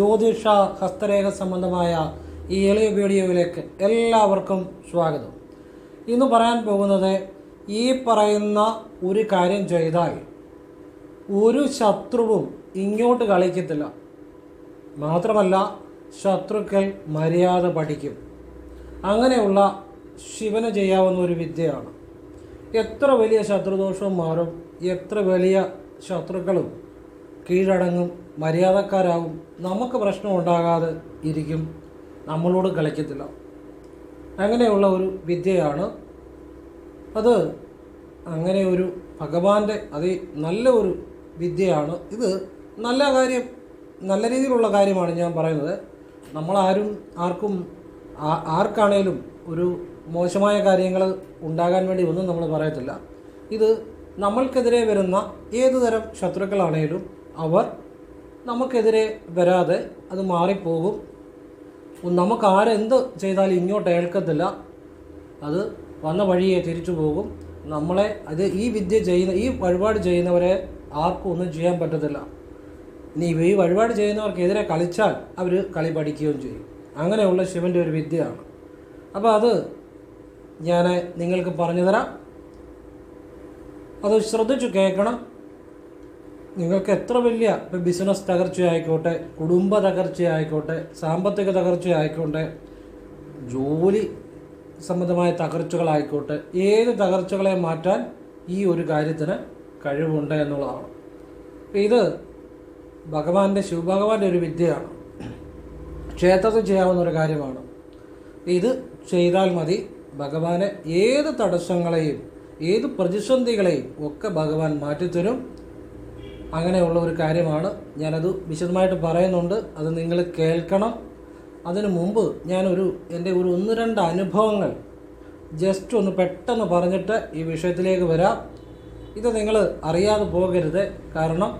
ജ്യോതിഷ ഹസ്തരേഖ സംബന്ധമായ ഈ എളിയ വീഡിയോയിലേക്ക് എല്ലാവർക്കും സ്വാഗതം. ഇന്ന് പറയാൻ പോകുന്നത് ഈ പറയുന്ന ഒരു കാര്യം ചെയ്താൽ ഒരു ശത്രുവും ഇങ്ങോട്ട് കളിക്കത്തില്ല. മാത്രമല്ല ശത്രുക്കൾ മര്യാദ പഠിക്കും. അങ്ങനെയുള്ള ശിവന് ചെയ്യാവുന്ന ഒരു വിദ്യയാണ്. എത്ര വലിയ ശത്രുദോഷവും മാറും എത്ര വലിയ ശത്രുക്കളും കീഴടങ്ങും മര്യാദക്കാരാവും. നമുക്ക് പ്രശ്നം ഉണ്ടാകാതെ ഇരിക്കും. നമ്മളോട് കളിക്കത്തില്ല. അങ്ങനെയുള്ള ഒരു വിദ്യയാണ് അത്. അങ്ങനെ ഒരു ഭഗവാന്റെ അതി നല്ല ഒരു വിദ്യയാണ് ഇത്. നല്ല കാര്യം നല്ല രീതിയിലുള്ള കാര്യമാണ് ഞാൻ പറയുന്നത്. നമ്മളാരും ആർക്കും ആർക്കാണേലും ഒരു മോശമായ കാര്യങ്ങൾ ഉണ്ടാകാൻ വേണ്ടി ഒന്നും നമ്മൾ പറയത്തില്ല. ഇത് നമ്മൾക്കെതിരെ വരുന്ന ഏതു തരം ശത്രുക്കളാണേലും അവർ നമുക്കെതിരെ വരാതെ അത് മാറിപ്പോകും. നമുക്ക് ആരെന്ത് ചെയ്താലും ഇങ്ങോട്ട് ഏൽക്കത്തില്ല. അത് വന്ന വഴിയെ തിരിച്ചു പോകും. നമ്മളെ അത് ഈ വിദ്യ ചെയ്യുന്ന ഈ വഴിപാട് ചെയ്യുന്നവരെ ആർക്കും ഒന്നും ചെയ്യാൻ പറ്റത്തില്ല. ഇനി ഈ വഴിപാട് ചെയ്യുന്നവർക്കെതിരെ കളിച്ചാൽ അവർ കളി പഠിക്കുകയും ചെയ്യും. അങ്ങനെയുള്ള ശിവന്റെ ഒരു വിദ്യയാണ്. അപ്പോൾ അത് ഞാൻ നിങ്ങൾക്ക് പറഞ്ഞു തരാം. അത് ശ്രദ്ധിച്ചു കേൾക്കണം. നിങ്ങൾക്ക് എത്ര വലിയ ഇപ്പം ബിസിനസ് തകർച്ചയായിക്കോട്ടെ കുടുംബ തകർച്ചയായിക്കോട്ടെ സാമ്പത്തിക തകർച്ചയായിക്കോട്ടെ ജോലി സംബന്ധമായ തകർച്ചകളായിക്കോട്ടെ ഏത് തകർച്ചകളെ മാറ്റാൻ ഈ ഒരു കാര്യത്തിന് കഴിവുണ്ട് എന്നുള്ളതാണ്. ഇത് ഭഗവാന്റെ ശിവഭഗവാന്റെ ഒരു വിദ്യയാണ്. ക്ഷേത്രത്തിൽ ചെയ്യാവുന്ന ഒരു കാര്യമാണ്. ഇത് ചെയ്താൽ മതി. ഭഗവാനെ ഏത് തടസ്സങ്ങളെയും ഏത് പ്രതിസന്ധികളെയും ഒക്കെ ഭഗവാൻ മാറ്റിത്തരും. അങ്ങനെയുള്ള ഒരു കാര്യമാണ് ഞാനത് വിശദമായിട്ട് പറയുന്നുണ്ട്. അത് നിങ്ങൾ കേൾക്കണം. അതിനു മുമ്പ് ഞാനൊരു എന്റെ ഒരു ഒന്ന് രണ്ട് അനുഭവങ്ങൾ ജസ്റ്റ് ഒന്ന് പെട്ടെന്ന് പറഞ്ഞിട്ട് ഈ വിഷയത്തിലേക്ക് വരാം. ഇത് നിങ്ങൾ അറിയാതെ പോകരുത്. കാരണം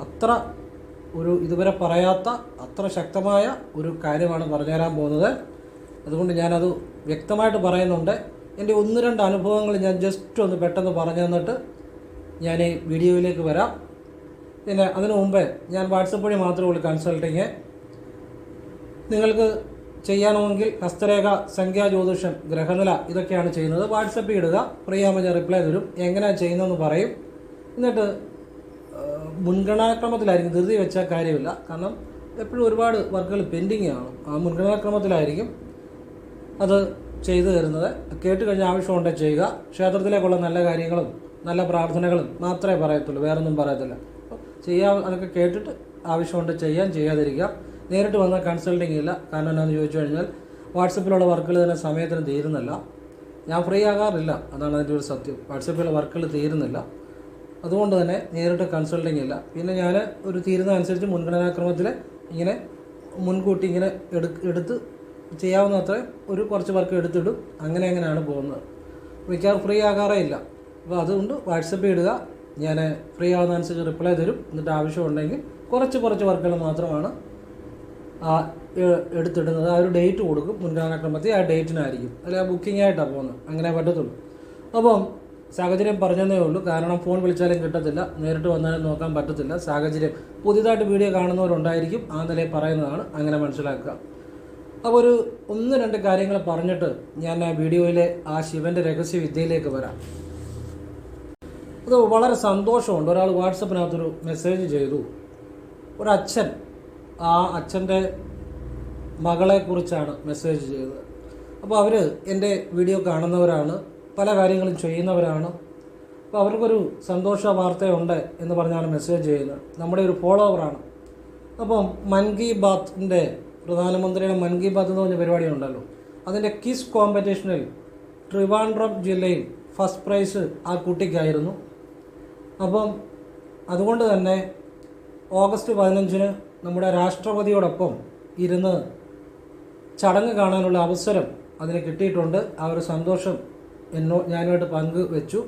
അത്ര ഒരു ഇതുവരെ പറയാത്ത അത്ര ശക്തമായ ഒരു കാര്യമാണ് പറഞ്ഞു തരാൻ പോകുന്നത്. അതുകൊണ്ട് ഞാനത് വ്യക്തമായിട്ട് പറയുന്നുണ്ട്. എന്റെ ഒന്ന് രണ്ട് അനുഭവങ്ങൾ ഞാൻ ജസ്റ്റ് ഒന്ന് പെട്ടെന്ന് പറഞ്ഞു തന്നിട്ട് ഞാൻ ഈ വീഡിയോയിലേക്ക് വരാം. പിന്നെ അതിനു മുമ്പേ ഞാൻ വാട്സപ്പ് വഴി മാത്രമേ ഉള്ളൂ കൺസൾട്ടിങ്. നിങ്ങൾക്ക് ചെയ്യാണമെങ്കിൽ ഹസ്തരേഖ സംഖ്യാ ജ്യോതിഷം ഗ്രഹനില ഇതൊക്കെയാണ് ചെയ്യുന്നത്. വാട്സപ്പിൽ ഇടുക ആകുമ്പോൾ ഞാൻ റിപ്ലൈ തരും. എങ്ങനെയാണ് ചെയ്യുന്നതെന്ന് പറയും. എന്നിട്ട് മുൻഗണനാക്രമത്തിലായിരിക്കും. ധൃതി വെച്ചാൽ കാര്യമില്ല. കാരണം എപ്പോഴും ഒരുപാട് വർക്കുകൾ പെൻഡിങ് ആണ്. ആ മുൻഗണനാക്രമത്തിലായിരിക്കും അത് ചെയ്തു തരുന്നത്. കേട്ട് കഴിഞ്ഞ ആവശ്യമുണ്ടെങ്കിൽ ചെയ്യുക. ക്ഷേത്രത്തിലേക്കുള്ള നല്ല കാര്യങ്ങളും നല്ല പ്രാർത്ഥനകളും മാത്രമേ പറയത്തുള്ളൂ. വേറൊന്നും പറയത്തില്ല. ചെയ്യാൻ അതൊക്കെ കേട്ടിട്ട് ആവശ്യമുണ്ട് ചെയ്യാൻ ചെയ്യാതിരിക്കുക നേരിട്ട് വന്നാൽ കൺസൾട്ടിങ് ഇല്ല. കാരണം എന്നാന്ന് ചോദിച്ചു കഴിഞ്ഞാൽ വാട്സപ്പിലുള്ള വർക്കുകൾ തന്നെ സമയത്തിന് തീരുന്നില്ല. ഞാൻ ഫ്രീ ആകാറില്ല. അതാണ് അതിന്റെ ഒരു സത്യം. വാട്സപ്പിലുള്ള വർക്കുകൾ തീരുന്നില്ല. അതുകൊണ്ട് തന്നെ നേരിട്ട് കൺസൾട്ടിങ് ഇല്ല. പിന്നെ ഞാൻ ഒരു തീരുന്ന അനുസരിച്ച് മുൻഗണനാക്രമത്തിൽ ഇങ്ങനെ മുൻകൂട്ടി ഇങ്ങനെ എടു എടുത്ത് ചെയ്യാവുന്ന അത്ര ഒരു കുറച്ച് വർക്ക് എടുത്തിടും. അങ്ങനെ അങ്ങനെയാണ് പോകുന്നത്? മിക്കവാറും ഫ്രീ ആകാറേ ഇല്ല. അപ്പോൾ അതുകൊണ്ട് വാട്സപ്പിൽ ഇടുക ഞാൻ ഫ്രീ ആവുന്ന അനുസരിച്ച് റിപ്ലൈ തരും. എന്നിട്ട് ആവശ്യമുണ്ടെങ്കിൽ കുറച്ച് കുറച്ച് വർക്കുകൾ മാത്രമാണ് ആ എടുത്തിടുന്നത്. ആ ഒരു ഡേറ്റ് കൊടുക്കും. മുൻഗണനാക്രമത്തിൽ ആ ഡേറ്റിനായിരിക്കും അല്ല ബുക്കിംഗ് ആയിട്ടാണ് പോകുന്നത്. അങ്ങനെ പറ്റത്തുള്ളൂ. അപ്പം സാഹചര്യം പറഞ്ഞതേ ഉള്ളൂ. കാരണം ഫോൺ വിളിച്ചാലും കിട്ടത്തില്ല. നേരിട്ട് വന്നാലും നോക്കാൻ പറ്റത്തില്ല. സാഹചര്യം പുതിയതായിട്ട് വീഡിയോ കാണുന്നവരുണ്ടായിരിക്കും. ആ നിലയിൽ പറയുന്നതാണ്. അങ്ങനെ മനസ്സിലാക്കുക. അപ്പോൾ ഒരു ഒന്ന് രണ്ട് കാര്യങ്ങൾ പറഞ്ഞിട്ട് ഞാൻ ആ വീഡിയോയിലെ ആ ശിവന്റെ രഹസ്യ വിദ്യയിലേക്ക് വരാം. അത് വളരെ സന്തോഷമുണ്ട്. ഒരാൾ വാട്സപ്പിനകത്തൊരു മെസ്സേജ് ചെയ്തു. ഒരച്ഛൻ ആ അച്ഛന്റെ മകളെക്കുറിച്ചാണ് മെസ്സേജ് ചെയ്തത്. അപ്പോൾ അവർ എന്റെ വീഡിയോ കാണുന്നവരാണ് പല കാര്യങ്ങളും ചെയ്യുന്നവരാണ്. അപ്പോൾ അവർക്കൊരു സന്തോഷ വാർത്തയുണ്ട് എന്ന് പറഞ്ഞാണ് മെസ്സേജ് ചെയ്യുന്നത് നമ്മുടെ ഒരു ഫോളോവറാണ്. അപ്പം മൻ കി ബാത്തിന്റെ പ്രധാനമന്ത്രിയുടെ മൻ കി ബാത്ത് എന്ന് പറഞ്ഞ പരിപാടി ഉണ്ടല്ലോ അതിന്റെ കിസ് കോമ്പറ്റീഷനിൽ ട്രിവാൻഡ്രം ജില്ലയിൽ ഫസ്റ്റ് പ്രൈസ് ആ കുട്ടിക്കായിരുന്നു. അപ്പം അതുകൊണ്ട് തന്നെ ഓഗസ്റ്റ് പതിനഞ്ചിന് നമ്മുടെ രാഷ്ട്രപതിയോടൊപ്പം ഇരുന്ന് ചടങ്ങ് കാണാനുള്ള അവസരം അതിന് കിട്ടിയിട്ടുണ്ട്. ആ ഒരു സന്തോഷം എന്നോ ഞാനുമായിട്ട് പങ്ക് വെച്ചു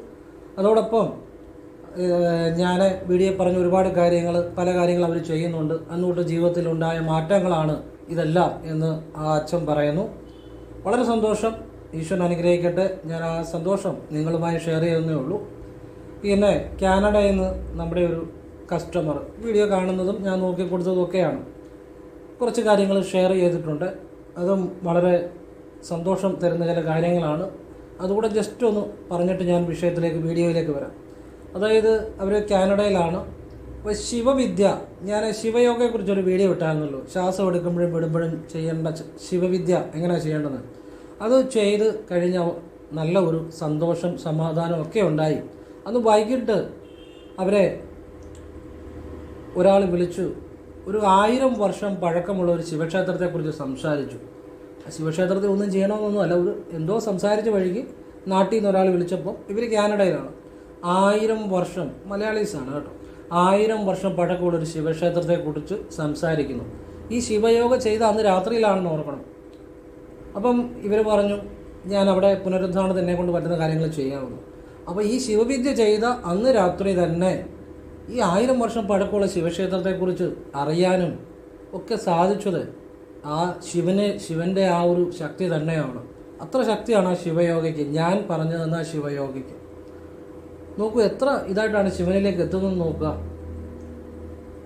അതോടൊപ്പം ഞാൻ വീഡിയോ പറഞ്ഞ ഒരുപാട് കാര്യങ്ങൾ പല കാര്യങ്ങൾ അവർ ചെയ്യുന്നുണ്ട്. അന്നുകൊണ്ട് ജീവിതത്തിൽ ഉണ്ടായ മാറ്റങ്ങളാണ് ഇതെല്ലാം എന്ന് ആ അച്ഛൻ പറയുന്നു. വളരെ സന്തോഷം. ഈശ്വരൻ അനുഗ്രഹിക്കട്ടെ. ഞാൻ ആ സന്തോഷം നിങ്ങളുമായി ഷെയർ ചെയ്യുന്നേ ഉള്ളൂ. പിന്നെ കാനഡയിൽ നിന്ന് നമ്മുടെ ഒരു കസ്റ്റമർ വീഡിയോ കാണുന്നതും ഞാൻ നോക്കി കൊടുത്തതും ഒക്കെയാണ് കുറച്ച് കാര്യങ്ങൾ ഷെയർ ചെയ്തിട്ടുണ്ട്. അതും വളരെ സന്തോഷം തരുന്ന ചില കാര്യങ്ങളാണ്. അതുകൂടെ ജസ്റ്റ് ഒന്ന് പറഞ്ഞിട്ട് ഞാൻ വിഷയത്തിലേക്ക് വീഡിയോയിലേക്ക് വരാം. അതായത് അവർ കാനഡയിലാണ്. അപ്പോൾ ശിവവിദ്യ ഞാൻ ശിവയോഗയെക്കുറിച്ചൊരു വീഡിയോ ഇട്ടായിരുന്നല്ലോ. ശ്വാസം എടുക്കുമ്പോഴും വിടുമ്പോഴും ചെയ്യേണ്ട ശിവവിദ്യ എങ്ങനെയാണ് ചെയ്യേണ്ടത്? അത് ചെയ്ത് കഴിഞ്ഞ നല്ല ഒരു സന്തോഷം സമാധാനം ഒക്കെ ഉണ്ടായി. അന്ന് വൈകിട്ട് അവരെ ഒരാൾ വിളിച്ചു. ഒരു ആയിരം വർഷം പഴക്കമുള്ള ഒരു ശിവക്ഷേത്രത്തെക്കുറിച്ച് സംസാരിച്ചു. ആ ശിവക്ഷേത്രത്തിൽ ഒന്നും ചെയ്യണമെന്നൊന്നും അല്ല ഒരു എന്തോ സംസാരിച്ച വഴിക്ക് നാട്ടിൽ നിന്ന് ഒരാൾ വിളിച്ചപ്പോൾ ഇവർ കാനഡയിലാണ്. ആയിരം വർഷം മലയാളീസാണ് കേട്ടോ. ആയിരം വർഷം പഴക്കമുള്ള ഒരു ശിവക്ഷേത്രത്തെക്കുറിച്ച് സംസാരിക്കുന്നു. ഈ ശിവയോഗ ചെയ്ത അന്ന് രാത്രിയിലാണെന്ന് ഓർക്കണം. അപ്പം ഇവർ പറഞ്ഞു ഞാൻ അവിടെ പുനരുദ്ധാരണത്തിനെ കൊണ്ട് പറ്റുന്ന കാര്യങ്ങൾ ചെയ്യാമെന്ന് അപ്പോൾ ഈ ശിവവിദ്യ ചെയ്ത അന്ന് രാത്രി തന്നെ ഈ ആയിരം വർഷം പഴക്കമുള്ള ശിവക്ഷേത്രത്തെക്കുറിച്ച് അറിയാനും ഒക്കെ സാധിച്ചത് ആ ശിവനെ ശിവന്റെ ആ ഒരു ശക്തി തന്നെയാണ്. അത്ര ശക്തിയാണ് ആ ശിവയോഗയ്ക്ക്. ഞാൻ പറഞ്ഞു തന്ന ആ ശിവയോഗയ്ക്ക്. നോക്കൂ എത്ര ഇതായിട്ടാണ് ശിവനിലേക്ക് എത്തുന്നത് നോക്കുക.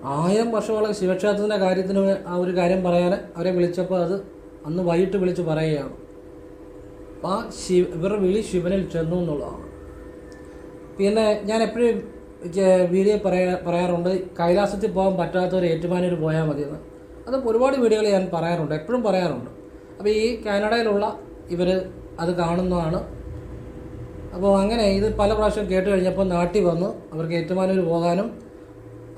ആയിരം വർഷമുള്ള ശിവക്ഷേത്രത്തിന്റെ കാര്യത്തിന് ആ ഒരു കാര്യം പറയാൻ അവരെ വിളിച്ചപ്പോൾ അത് അന്ന് വൈകിട്ട് വിളിച്ച് പറയുകയാണ്. അപ്പോൾ ആ ശിവ ഇവരുടെ വിളി ശിവനിൽ ചെന്നു എന്നുള്ളതാണ്. പിന്നെ ഞാൻ എപ്പോഴും വീഡിയോ പറയാ പറയാറുണ്ട് കൈലാസത്തിൽ പോകാൻ പറ്റാത്തവർ ഏറ്റുമാനൂർ പോയാൽ മതിയെന്ന്. അത് ഒരുപാട് വീഡിയോകൾ ഞാൻ പറയാറുണ്ട് എപ്പോഴും പറയാറുണ്ട്. അപ്പോൾ ഈ കാനഡയിലുള്ള ഇവർ അത് കാണുന്നതാണ്. അപ്പോൾ അങ്ങനെ ഇത് പല പ്രാവശ്യം കേട്ട് കഴിഞ്ഞപ്പോൾ നാട്ടിൽ വന്ന് അവർക്ക് ഏറ്റുമാനൂർ പോകാനും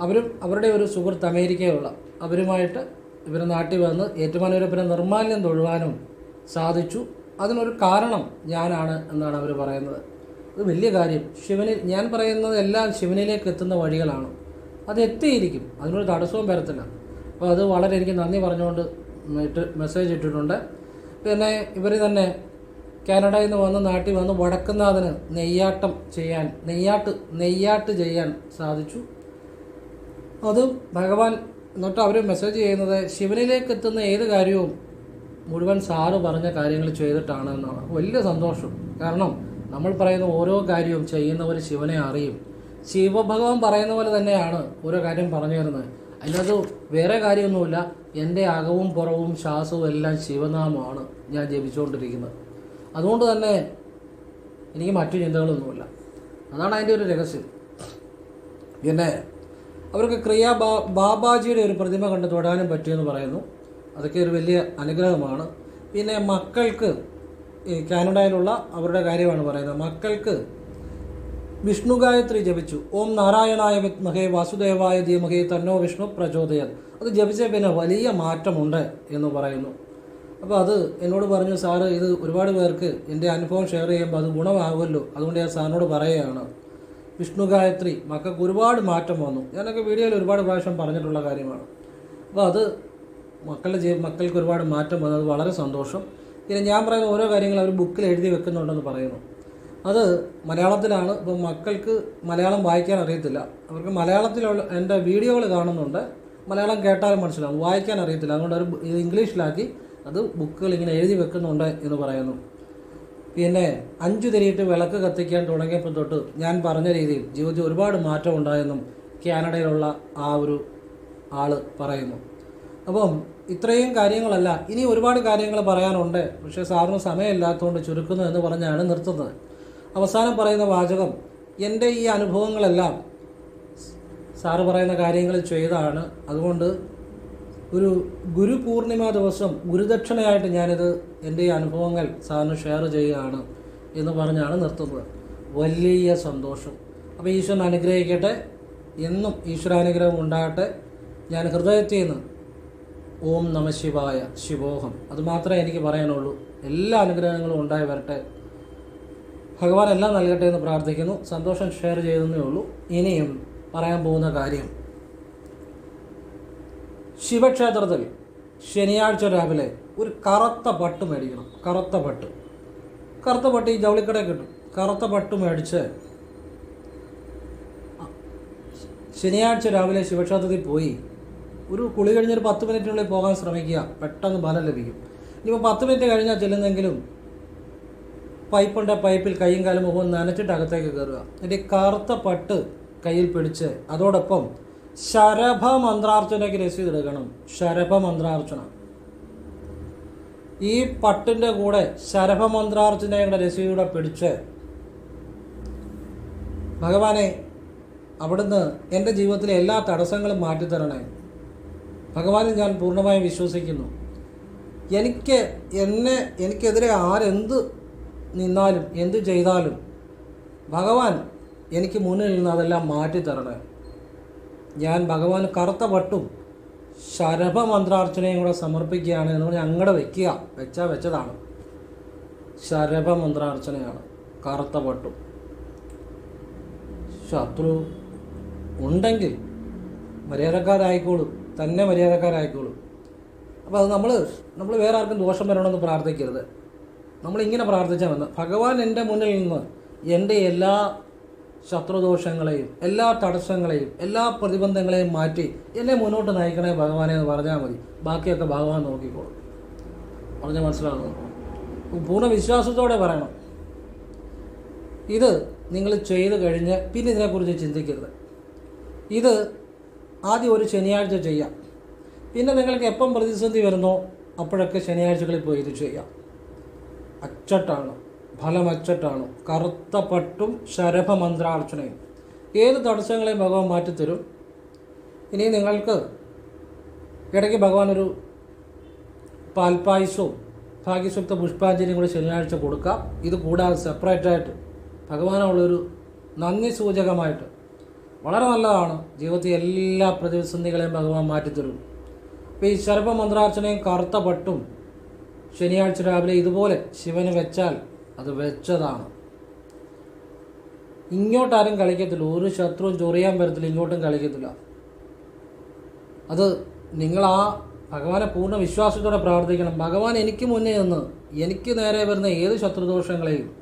അവരും അവരുടെ ഒരു സുഹൃത്ത് അമേരിക്കയുള്ള അവരുമായിട്ട് ഇവർ നാട്ടിൽ വന്ന് ഏറ്റുമാനൂരെ പിന്നെ നിർമ്മാല്യം തൊഴുവാനും സാധിച്ചു. അതിനൊരു കാരണം ഞാനാണ് എന്നാണ് അവർ പറയുന്നത്. അത് വലിയ കാര്യം. ശിവനിൽ ഞാൻ പറയുന്നത് എല്ലാം ശിവനിലേക്ക് എത്തുന്ന വഴികളാണ്. അത് എത്തിയിരിക്കും. അതിനൊരു തടസ്സവും വരത്തില്ല. അപ്പോൾ അത് വളരെ എനിക്ക് നന്ദി പറഞ്ഞുകൊണ്ട് ഇട്ട് മെസ്സേജ് ഇട്ടിട്ടുണ്ട്. പിന്നെ ഇവർ തന്നെ കാനഡയിൽ നിന്ന് വന്ന് നാട്ടിൽ വന്ന് വടക്കുന്നാഥന് നെയ്യാട്ടം ചെയ്യാൻ നെയ്യാട്ട് നെയ്യാട്ട് ചെയ്യാൻ സാധിച്ചു. അതും ഭഗവാൻ എന്നിട്ട് അവർ മെസ്സേജ് ചെയ്യുന്നത് ശിവനിലേക്ക് എത്തുന്ന ഏത് കാര്യവും മുഴുവൻ സാറ് പറഞ്ഞ കാര്യങ്ങൾ ചെയ്തിട്ടാണ് എന്നാണ്. വലിയ സന്തോഷം. കാരണം നമ്മൾ പറയുന്ന ഓരോ കാര്യവും ചെയ്യുന്നവർ ശിവനെ അറിയും. ശിവഭഗവാൻ പറയുന്ന പോലെ തന്നെയാണ് ഓരോ കാര്യം പറഞ്ഞു തരുന്നത്. അല്ലാതെ വേറെ കാര്യമൊന്നുമില്ല. എന്റെ അകവും പുറവും ശ്വാസവും എല്ലാം ശിവനാമമാണ് ഞാൻ ജപിച്ചുകൊണ്ടിരിക്കുന്നത്. അതുകൊണ്ട് തന്നെ എനിക്ക് മറ്റു ചിന്തകളൊന്നുമില്ല. അതാണ് അതിന്റെ ഒരു രഹസ്യം. പിന്നെ അവർക്ക് ക്രിയാ ബാ ബാബാജിയുടെ ഒരു പ്രതിമ കണ്ട് തൊടാനും പറ്റിയെന്ന് പറയുന്നു. അതൊക്കെ ഒരു വലിയ അനുഗ്രഹമാണ്. പിന്നെ മക്കൾക്ക് ഈ കാനഡയിലുള്ള അവരുടെ കാര്യമാണ് പറയുന്നത്. മക്കൾക്ക് വിഷ്ണു ഗായത്രി ജപിച്ചു. ഓം നാരായണായ വിത്മഹേ വാസുദേവായ ധീമഹേ തന്നോ വിഷ്ണു പ്രചോദയത്. അത് ജപിച്ച പിന്നെ വലിയ മാറ്റമുണ്ട് എന്ന് പറയുന്നു. അപ്പോൾ അത് എന്നോട് പറഞ്ഞു സാറ് ഇത് ഒരുപാട് പേർക്ക് എന്റെ അനുഭവം ഷെയർ ചെയ്യുമ്പോൾ അത് ഗുണമാകുമല്ലോ അതുകൊണ്ട് ഞാൻ സാറിനോട് പറയുകയാണ്. വിഷ്ണു ഗായത്രി മക്കൾക്ക് ഒരുപാട് മാറ്റം വന്നു. ഞാനൊക്കെ വീഡിയോയിൽ ഒരുപാട് പ്രാവശ്യം പറഞ്ഞിട്ടുള്ള കാര്യമാണ്. അപ്പോൾ അത് മക്കളുടെ ജീ മക്കൾക്ക് ഒരുപാട് മാറ്റം വന്നത് വളരെ സന്തോഷം. പിന്നെ ഞാൻ പറയുന്ന ഓരോ കാര്യങ്ങൾ അവർ ബുക്കിൽ എഴുതി വെക്കുന്നുണ്ടെന്ന് പറയുന്നു. അത് മലയാളത്തിലാണ്. ഇപ്പോൾ മക്കൾക്ക് മലയാളം വായിക്കാൻ അറിയത്തില്ല. അവർക്ക് മലയാളത്തിലുള്ള എന്റെ വീഡിയോകൾ കാണുന്നുണ്ട്. മലയാളം കേട്ടാലും മനസ്സിലാവും. വായിക്കാൻ അറിയത്തില്ല. അതുകൊണ്ട് അവർ ഇത് ഇംഗ്ലീഷിലാക്കി അത് ബുക്കുകൾ ഇങ്ങനെ എഴുതി വെക്കുന്നുണ്ട് എന്ന് പറയുന്നു. പിന്നെ അഞ്ചു തിരിയിട്ട് വിളക്ക് കത്തിക്കാൻ തുടങ്ങിയപ്പോൾ തൊട്ട് ഞാൻ പറഞ്ഞ രീതിയിൽ ജീവിതത്തിൽ ഒരുപാട് മാറ്റം ഉണ്ടായെന്നും കാനഡയിലുള്ള ആ ഒരു ആൾ പറയുന്നു. അപ്പം ഇത്രയും കാര്യങ്ങളല്ല ഇനി ഒരുപാട് കാര്യങ്ങൾ പറയാനുണ്ട്. പക്ഷേ സാറിന് സമയമില്ലാത്തതുകൊണ്ട് ചുരുക്കുന്നു എന്ന് പറഞ്ഞാണ് നിർത്തുന്നത്. അവസാനം പറയുന്ന വാചകം എന്റെ ഈ അനുഭവങ്ങളെല്ലാം സാറ് പറയുന്ന കാര്യങ്ങൾ ചെയ്താണ്. അതുകൊണ്ട് ഒരു ഗുരു പൂർണിമ ദിവസം ഗുരുദക്ഷിണയായിട്ട് ഞാനിത് എന്റെ ഈ അനുഭവങ്ങൾ സാറിന് ഷെയർ ചെയ്യുകയാണ് എന്ന് പറഞ്ഞാണ് നിർത്തുന്നത്. വലിയ സന്തോഷം. അപ്പോൾ ഈശ്വരൻ അനുഗ്രഹിക്കട്ടെ. എന്നും ഈശ്വരാനുഗ്രഹം ഉണ്ടാകട്ടെ. ഞാൻ ഹൃദയത്തിൽ നിന്ന് ഓം നമ ശിവായ ശിവോഹം. അത് മാത്രമേ എനിക്ക് പറയാനുള്ളൂ. എല്ലാ അനുഗ്രഹങ്ങളും ഉണ്ടായി വരട്ടെ. ഭഗവാൻ എല്ലാം നൽകട്ടെ എന്ന് പ്രാർത്ഥിക്കുന്നു. സന്തോഷം ഷെയർ ചെയ്തെന്നേ ഉള്ളൂ. ഇനിയും പറയാൻ പോകുന്ന കാര്യം. ശിവക്ഷേത്രത്തിൽ ശനിയാഴ്ച രാവിലെ ഒരു കറുത്ത പട്ട് മേടിക്കണം. കറുത്ത പട്ട്. കറുത്ത പട്ട് ഈ ജൗളിക്കടയിൽ കിട്ടും. കറുത്ത പട്ട് മേടിച്ച് ശനിയാഴ്ച രാവിലെ ശിവക്ഷേത്രത്തിൽ പോയി ഒരു കുളി കഴിഞ്ഞൊരു പത്ത് മിനിറ്റിനുള്ളിൽ പോകാൻ ശ്രമിക്കുക. പെട്ടെന്ന് ഫലം ലഭിക്കും. ഇനിയിപ്പോൾ പത്ത് മിനിറ്റ് കഴിഞ്ഞാൽ ചെല്ലുന്നെങ്കിലും പൈപ്പുണ്ട് പൈപ്പിൽ കൈയും കാലും മുഖവും നനച്ചിട്ട് അകത്തേക്ക് കയറുക എന്നിട്ട് കറുത്ത പട്ട് കയ്യിൽ പിടിച്ച് അതോടൊപ്പം ശരഭ മന്ത്രാർച്ചനയ്ക്ക് രസീത് എടുക്കണം. ശരഭ മന്ത്രാർച്ചന. ഈ പട്ടിന്റെ കൂടെ ശരഭ മന്ത്രാർച്ചനയുടെ രസീതിയുടെ പിടിച്ച് ഭഗവാനെ അവിടുന്ന് എന്റെ ജീവിതത്തിലെ എല്ലാ തടസ്സങ്ങളും മാറ്റിത്തരണേ. ഭഗവാനിൽ ഞാൻ പൂർണമായും വിശ്വസിക്കുന്നു. എനിക്ക് എന്നെ എനിക്കെതിരെ ആരെന്ത് നിന്നാലും എന്ത് ചെയ്താലും ഭഗവാൻ എനിക്ക് മുന്നിൽ നിന്ന് അതെല്ലാം മാറ്റിത്തരണേ. ഞാൻ ഭഗവാൻ കറുത്ത പട്ടും ശരഭമന്ത്രാർച്ചനയും കൂടെ സമർപ്പിക്കുകയാണ് എന്ന് പറഞ്ഞാൽ അങ്ങടെ വെക്കുക. വെച്ചാൽ വെച്ചതാണ്. ശരഭമന്ത്രാർച്ചനയാണ് കറുത്ത പട്ടും. ശത്രു ഉണ്ടെങ്കിൽ മര്യാദക്കാരായിക്കോളും. തന്നെ മര്യാദക്കാരായിക്കോളും. അപ്പോൾ അത് നമ്മൾ നമ്മൾ വേറെ ആർക്കും ദോഷം വരണമെന്ന് പ്രാർത്ഥിക്കരുത്. നമ്മളിങ്ങനെ പ്രാർത്ഥിച്ചാൽ മതി. ഭഗവാൻ എന്റെ മുന്നിൽ നിന്ന് എന്റെ എല്ലാ ശത്രുദോഷങ്ങളെയും എല്ലാ തടസ്സങ്ങളെയും എല്ലാ പ്രതിബന്ധങ്ങളെയും മാറ്റി എന്നെ മുന്നോട്ട് നയിക്കണേ ഭഗവാനെ എന്ന് പറഞ്ഞാൽ മതി. ബാക്കിയൊക്കെ ഭഗവാൻ നോക്കിക്കോളും. പറഞ്ഞാൽ മനസ്സിലാകുന്നു പൂർണ വിശ്വാസത്തോടെ പറയണം. ഇത് നിങ്ങൾ ചെയ്ത് കഴിഞ്ഞ് പിന്നെ ഇതിനെക്കുറിച്ച് ചിന്തിക്കരുത്. ഇത് ആദ്യം ഒരു ശനിയാഴ്ച ചെയ്യാം. പിന്നെ നിങ്ങൾക്ക് എപ്പം പ്രതിസന്ധി വരുന്നോ അപ്പോഴൊക്കെ ശനിയാഴ്ചകളിൽ പോയി ഇത് ചെയ്യാം. അച്ചട്ടാണ് ഫലം അച്ചട്ടാണ്. കറുത്ത പട്ടും ശരഭ മന്ത്രാർച്ചനയും ഏത് തടസ്സങ്ങളെയും ഭഗവാൻ മാറ്റിത്തരും? ഇനി നിങ്ങൾക്ക് ഇടയ്ക്ക് ഭഗവാൻ ഒരു പാൽപ്പായസവും ഭാഗ്യസുക്ത പുഷ്പാഞ്ജലിയും കൂടി ശനിയാഴ്ച കൊടുക്കാം. ഇത് കൂടാതെ സെപ്പറേറ്റായിട്ട് ഭഗവാനുള്ളൊരു നന്ദി സൂചകമായിട്ട് വളരെ നല്ലതാണ്. ജീവിതത്തിൽ എല്ലാ പ്രതിസന്ധികളെയും ഭഗവാൻ മാറ്റിത്തരും. അപ്പോൾ ഈ ശരഭ മന്ത്രാർച്ചനയും കറുത്ത പട്ടും ശനിയാഴ്ച രാവിലെ ഇതുപോലെ ശിവന് വെച്ചാൽ അത് വെച്ചതാണ്. ഇങ്ങോട്ടാരും കളിക്കത്തില്ല. ഒരു ശത്രുവും ചൊറിയാൻ വരത്തില്ല. ഇങ്ങോട്ടും കളിക്കത്തില്ല. അത് നിങ്ങൾ ആ ഭഗവാനെ പൂർണ വിശ്വാസത്തോടെ പ്രാർത്ഥിക്കണം. ഭഗവാൻ എനിക്ക് മുന്നേ നിന്ന് എനിക്ക് നേരെ വരുന്ന ഏത് ശത്രുദോഷങ്ങളെയും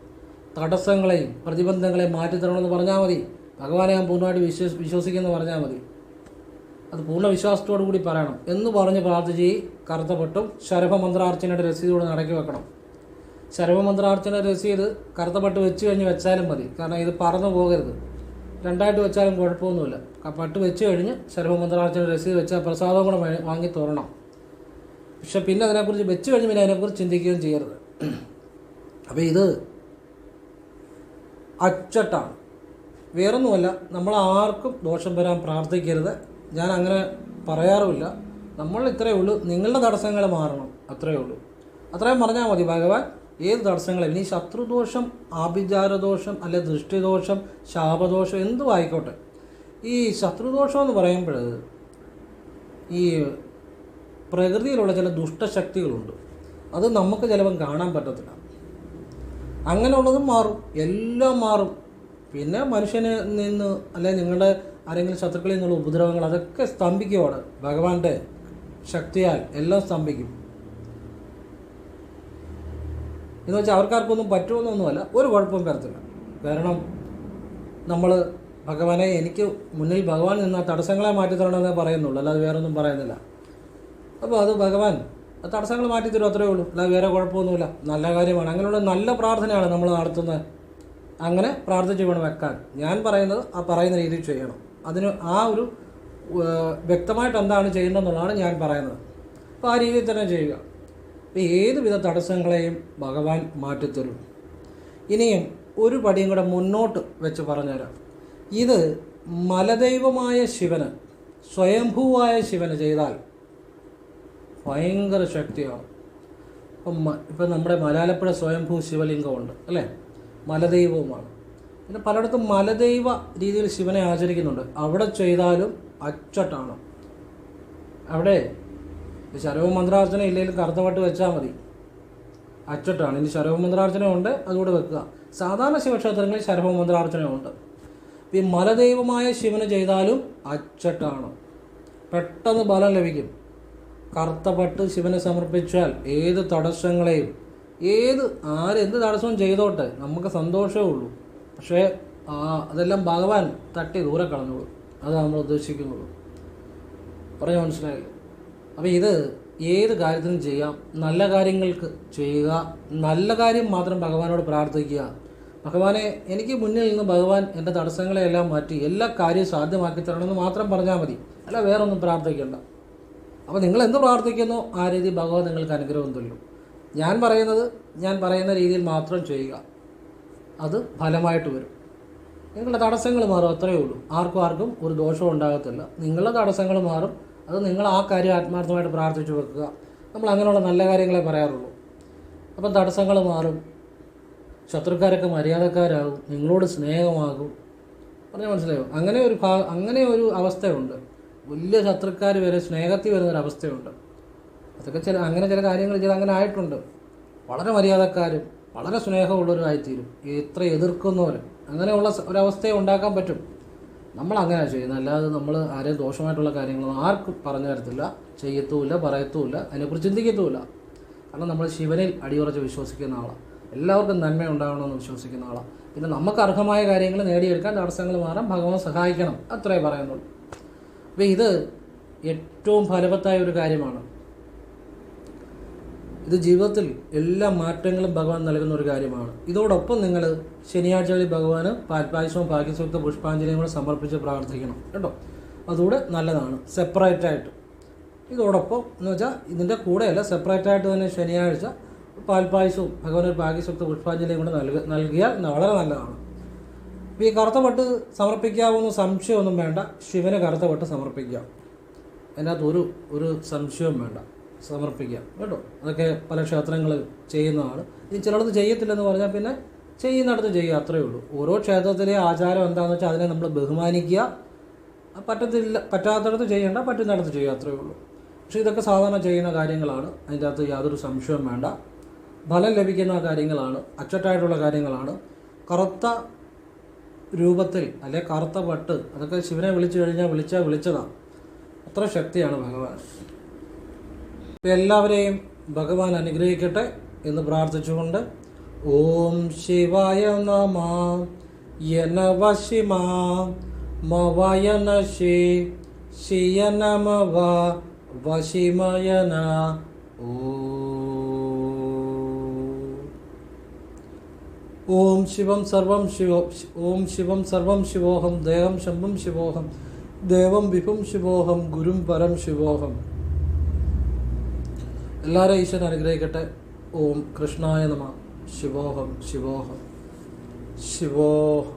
തടസ്സങ്ങളെയും പ്രതിബന്ധങ്ങളെയും മാറ്റിത്തരണമെന്ന് പറഞ്ഞാൽ മതി. ഭഗവാനെ ഞാൻ പൂർണമായിട്ട് വിശ്വസ് വിശ്വസിക്കുമെന്ന് പറഞ്ഞാൽ മതി. അത് പൂർണ വിശ്വാസത്തോടു കൂടി പറയണം. എന്ന് പറഞ്ഞ് പ്രാർത്ഥിച്ച് ഈ കറുത്തപ്പെട്ടും ശരഭമന്ത്രാർച്ചനയുടെ രസീതോട് നടക്കി വെക്കണം. ശരഭമന്ത്രാർച്ചന രസീത് കറുത്തപ്പെട്ട് വെച്ച് കഴിഞ്ഞ് വെച്ചാലും മതി. കാരണം ഇത് പറന്നു പോകരുത്. രണ്ടായിട്ട് വെച്ചാലും കുഴപ്പമൊന്നുമില്ല. പട്ട് വെച്ച് കഴിഞ്ഞ് ശരഭമന്ത്രാർച്ചന രസീത് വെച്ചാൽ പ്രസാദം കൂടെ വാങ്ങി തുറണം പക്ഷെ പിന്നെ അതിനെക്കുറിച്ച് വെച്ച് കഴിഞ്ഞ് പിന്നെ അതിനെക്കുറിച്ച് ചിന്തിക്കുകയും ചെയ്യരുത്. അപ്പോൾ ഇത് അച്ചട്ടാണ്. വേറൊന്നുമല്ല നമ്മൾ ആർക്കും ദോഷം വരാൻ പ്രാർത്ഥിക്കരുത്. ഞാൻ അങ്ങനെ പറയാറുമില്ല. നമ്മൾ ഇത്രയേ ഉള്ളൂ. നിങ്ങളുടെ തടസ്സങ്ങൾ മാറണം. അത്രയേ ഉള്ളൂ. അത്രയും പറഞ്ഞാൽ മതി ഭഗവാൻ. ഏത് തടസ്സങ്ങളും? ഇനി ശത്രുദോഷം ആഭിചാരദോഷം അല്ലെ ദൃഷ്ടിദോഷം ശാപദോഷം എന്തും ആയിക്കോട്ടെ. ഈ ശത്രുദോഷം എന്ന് പറയുമ്പോൾ ഈ പ്രകൃതിയിലുള്ള ചില ദുഷ്ടശക്തികളുണ്ട്. അത് നമുക്ക് ചിലപ്പം കാണാൻ പറ്റത്തില്ല. അങ്ങനെയുള്ളതും മാറും. എല്ലാം മാറും. പിന്നെ മനുഷ്യന് നിന്ന് അല്ലെ നിങ്ങളുടെ ആരെങ്കിലും ശത്രുക്കളിൽ നിന്നുള്ള ഉപദ്രവങ്ങൾ അതൊക്കെ സ്തംഭിക്കുവാണ്. ഭഗവാന്റെ ശക്തിയാൽ എല്ലാം സ്തംഭിക്കും. എന്ന് വെച്ചാൽ അവർക്കാർക്കൊന്നും പറ്റുമെന്നൊന്നുമല്ല ഒരു കുഴപ്പവും വരത്തില്ല. കാരണം നമ്മൾ ഭഗവാനെ എനിക്ക് മുന്നിൽ ഭഗവാൻ നിന്ന് തടസ്സങ്ങളെ മാറ്റി തരണമെന്നേ പറയുന്നുള്ളൂ അല്ലാതെ വേറെ ഒന്നും പറയുന്നില്ല. അപ്പോൾ അത് ഭഗവാൻ തടസ്സങ്ങൾ മാറ്റി തരും അത്രയേ ഉള്ളൂ അല്ലാതെ വേറെ കുഴപ്പമൊന്നുമില്ല. നല്ല കാര്യമാണ്. അങ്ങനെയുള്ള നല്ല പ്രാർത്ഥനയാണ് നമ്മൾ നടത്തുന്നത്. അങ്ങനെ പ്രാർത്ഥിച്ച് വേണം വെക്കാൻ. ഞാൻ പറയുന്നത് ആ പറയുന്ന രീതിയിൽ ചെയ്യണം. അതിന് ആ ഒരു വ്യക്തമായിട്ട് എന്താണ് ചെയ്യേണ്ടതെന്നുള്ളതാണ് ഞാൻ പറയുന്നത്. അപ്പോൾ ആ രീതിയിൽ തന്നെ ചെയ്യുക. അപ്പോൾ ഏതുവിധ തടസ്സങ്ങളെയും ഭഗവാൻ മാറ്റിത്തരും. ഇനിയും ഒരു പടിയും കൂടെ മുന്നോട്ട് വെച്ച് പറഞ്ഞുതരാം. ഇത് മലദൈവമായ ശിവന് സ്വയംഭൂവായ ശിവന് ചെയ്താൽ ഭയങ്കര ശക്തിയാണ് ഇപ്പം ഇപ്പം നമ്മുടെ മലയാളപ്പുഴ സ്വയംഭൂ ശിവലിംഗമുണ്ട് അല്ലേ? മലദൈവവുമാണ്. പിന്നെ പലയിടത്തും മലദൈവ രീതിയിൽ ശിവനെ ആചരിക്കുന്നുണ്ട്. അവിടെ ചെയ്താലും അച്ചട്ടാണ്. അവിടെ ശരവ മന്ത്രാർച്ചന ഇല്ലെങ്കിലും കറുത്തവട്ട് വെച്ചാൽ മതി. അച്ചട്ടാണ്. ഇനി ശരവ മന്ത്രാർച്ചന ഉണ്ട് അതുകൂടെ വെക്കുക. സാധാരണ ശിവക്ഷേത്രങ്ങളിൽ ശരവ മന്ത്രാർച്ചന ഉണ്ട്. ഈ മലദൈവമായ ശിവന് ചെയ്താലും അച്ചട്ടാണ്. പെട്ടെന്ന് ബലം ലഭിക്കും. കറുത്ത ശിവനെ ശിവന് സമർപ്പിച്ചാൽ ഏത് തടസ്സങ്ങളെയും ഏത് ആരെന്ത് തടസ്സവും ചെയ്തോട്ടെ നമുക്ക് സന്തോഷമേ ഉള്ളൂ. പക്ഷേ അതെല്ലാം ഭഗവാൻ തട്ടി ദൂരെ കളഞ്ഞോളൂ. അതാണ് നമ്മൾ ഉദ്ദേശിക്കുന്നുള്ളൂ പറഞ്ഞു മനസ്സിലായില്ലേ? അപ്പോൾ ഇത് ഏത് കാര്യത്തിനും ചെയ്യാം. നല്ല കാര്യങ്ങൾക്ക് ചെയ്യുക. നല്ല കാര്യം മാത്രം ഭഗവാനോട് പ്രാർത്ഥിക്കുക. ഭഗവാനെ എനിക്ക് മുന്നിൽ നിന്ന് ഭഗവാൻ എന്റെ തടസ്സങ്ങളെയെല്ലാം മാറ്റി എല്ലാ കാര്യവും സാധ്യമാക്കി തരണമെന്ന് മാത്രം പറഞ്ഞാൽ മതി. അല്ല വേറൊന്നും പ്രാർത്ഥിക്കേണ്ട. അപ്പോൾ നിങ്ങൾ എന്ത് പ്രാർത്ഥിക്കുന്നോ? ആ രീതി ഭഗവാൻ നിങ്ങൾക്ക് അനുഗ്രഹം തരും. ഞാൻ പറയുന്നത് ഞാൻ പറയുന്ന രീതിയിൽ മാത്രം ചെയ്യുക. അത് ഫലമായിട്ട് വരും. നിങ്ങളുടെ തടസ്സങ്ങൾ മാറും അത്രയേ ഉള്ളൂ. ആർക്കും ആർക്കും ഒരു ദോഷവും ഉണ്ടാകത്തില്ല. നിങ്ങളുടെ തടസ്സങ്ങൾ മാറും. അത് നിങ്ങൾ ആ കാര്യം ആത്മാർത്ഥമായിട്ട് പ്രാർത്ഥിച്ചു വെക്കുക. നമ്മൾ അങ്ങനെയുള്ള നല്ല കാര്യങ്ങളെ പറയാറുള്ളൂ. അപ്പം തടസ്സങ്ങൾ മാറും. ശത്രുക്കാരൊക്കെ മര്യാദക്കാരാകും. നിങ്ങളോട് സ്നേഹമാകും. പറഞ്ഞാൽ മനസ്സിലായോ? അങ്ങനെ ഒരു അങ്ങനെ ഒരു അവസ്ഥയുണ്ട്. വലിയ ശത്രുക്കാർ വരെ സ്നേഹത്തിൽ വരുന്ന ഒരു അവസ്ഥയുണ്ട്. അതൊക്കെ ചില അങ്ങനെ ചില കാര്യങ്ങൾ ചെയ്ത് അങ്ങനെ ആയിട്ടുണ്ട്. വളരെ മര്യാദക്കാരും വളരെ സ്നേഹമുള്ളവരുമായിത്തീരും എത്ര എതിർക്കുന്നവരും. അങ്ങനെയുള്ള ഒരവസ്ഥയെ ഉണ്ടാക്കാൻ പറ്റും. നമ്മൾ അങ്ങനെ ചെയ്യുന്നത്. അല്ലാതെ നമ്മൾ ആരെയും ദോഷമായിട്ടുള്ള കാര്യങ്ങളൊന്നും ആർക്കും പറഞ്ഞു തരത്തില്ല. ചെയ്യത്തുമില്ല പറയത്തുമില്ല. അതിനെക്കുറിച്ച് ചിന്തിക്കത്തുമില്ല. കാരണം നമ്മൾ ശിവനിൽ അടിയുറച്ച് വിശ്വസിക്കുന്ന ആളാണ് എല്ലാവർക്കും നന്മ ഉണ്ടാകണമെന്ന് വിശ്വസിക്കുന്ന ആളാണ് പിന്നെ നമുക്ക് അർഹമായ കാര്യങ്ങൾ നേടിയെടുക്കാൻ തടസ്സങ്ങൾ മാറാൻ ഭഗവാൻ സഹായിക്കണം. അത്രേ പറയുന്നുള്ളൂ. അപ്പോൾ ഇത് ഏറ്റവും ഫലവത്തായ ഒരു കാര്യമാണ്. ഇത് ജീവിതത്തിൽ എല്ലാ മാറ്റങ്ങളും ഭഗവാൻ നൽകുന്ന ഒരു കാര്യമാണ്. ഇതോടൊപ്പം നിങ്ങൾ ശനിയാഴ്ചകളിൽ ഭഗവാന് പാൽപായസവും ഭാഗ്യസൂക്ത പുഷ്പാഞ്ജലിയും കൂടെ സമർപ്പിച്ച് പ്രാർത്ഥിക്കണം കേട്ടോ. അതുകൂടെ നല്ലതാണ്. സെപ്പറേറ്റ് ആയിട്ട്. ഇതോടൊപ്പം എന്ന് വെച്ചാൽ ഇതിന്റെ കൂടെയല്ല സെപ്പറേറ്റ് ആയിട്ട് തന്നെ ശനിയാഴ്ച പാൽപായസവും ഭഗവാൻ ഒരു ഭാഗ്യസൂക്ത പുഷ്പാഞ്ജലിയും കൂടെ നൽകിയാൽ വളരെ നല്ലതാണ്. ഈ കറുത്ത പട്ട് സമർപ്പിക്കാവുന്ന സംശയമൊന്നും വേണ്ട. ശിവന് കറുത്ത പട്ട് സമർപ്പിക്കാം. അതിനകത്ത് ഒരു ഒരു സംശയവും വേണ്ട. സമർപ്പിക്കാം. കേട്ടോ? അതൊക്കെ പല ക്ഷേത്രങ്ങൾ ചെയ്യുന്നതാണ്. ഇനി ചിലടത്ത് ചെയ്യത്തില്ലെന്ന് പറഞ്ഞാൽ പിന്നെ ചെയ്യുന്നിടത്ത് ചെയ്യുക അത്രയേ ഉള്ളൂ. ഓരോ ക്ഷേത്രത്തിലെ ആചാരം എന്താണെന്ന് വെച്ചാൽ അതിനെ നമ്മൾ ബഹുമാനിക്കുക. പറ്റത്തില്ല പറ്റാത്തടത്ത് ചെയ്യേണ്ട പറ്റുന്നിടത്ത് ചെയ്യുക അത്രയേ ഉള്ളൂ. പക്ഷേ ഇതൊക്കെ സാധാരണ ചെയ്യുന്ന കാര്യങ്ങളാണ്. അതിന്റെ അകത്ത് യാതൊരു സംശയവും വേണ്ട. ഫലം ലഭിക്കുന്ന കാര്യങ്ങളാണ്. അച്ചട്ടായിട്ടുള്ള കാര്യങ്ങളാണ്. കറുത്ത രൂപത്തിൽ അല്ലെ കറുത്ത പട്ട് അതൊക്കെ ശിവനെ വിളിച്ചു കഴിഞ്ഞാൽ വിളിച്ചാൽ വിളിച്ചതാണ് അത്ര ശക്തിയാണ് ഭഗവാൻ. എല്ലാവരെയും ഭഗവാൻ അനുഗ്രഹിക്കട്ടെ എന്ന് പ്രാർത്ഥിച്ചുകൊണ്ട് ഓം ശിവായ നമ യന മവയനശി മവയന ശി ശിയന വശിമയന ഓ ഓം ശിവം സർവം ശിവോ ഓം ശിവം സർവം ശിവോഹം ദേഹം ശംഭം ശിവോഹം ദേവം വിഭും ശിവോഹം ഗുരും പരം ശിവോഹം. എല്ലാവരും ഈശ്വരൻ അനുഗ്രഹിക്കട്ടെ. ഓം കൃഷ്ണായ നമ. ശിവോഹം ശിവോഹം. ശിവോഹം.